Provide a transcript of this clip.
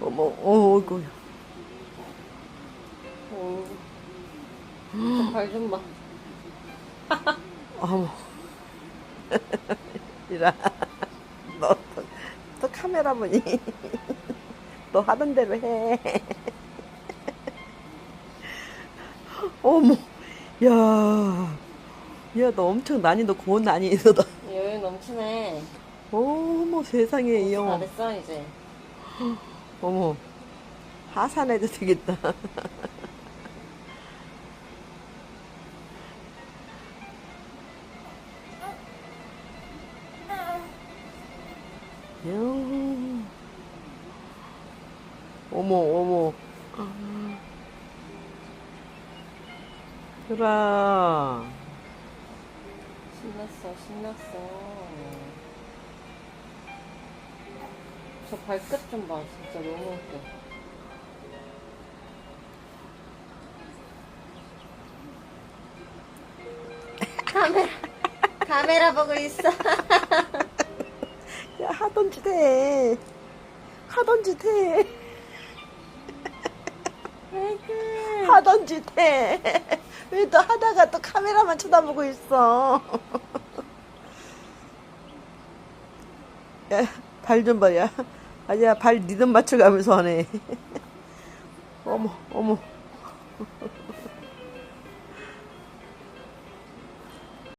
어머, 어이구. 발좀 봐. 어머. 이라. 너, 또, 또 카메라 보니. 너 하던 대로 해. 어머. 야. 야, 너 엄청 난이도 고운 난이도다. 여유 넘치네. 어머, 세상에, 이 영어. 잘했어 이제. 어머. 하산해도 되겠다. 영. 어머, 어머. 그라. 신났어 신났어. 저 발끝 좀 봐. 진짜 너무 웃겨. 카메라 카메라 보고 있어. 야, 하던 짓 해. 하던 짓 해. 하던 짓 해. 왜 또 하다가 또 카메라만 쳐다보고 있어. 야, 발 좀 봐, 야. 아니야, 발 리듬 맞춰가면서 하네. 어머, 어머.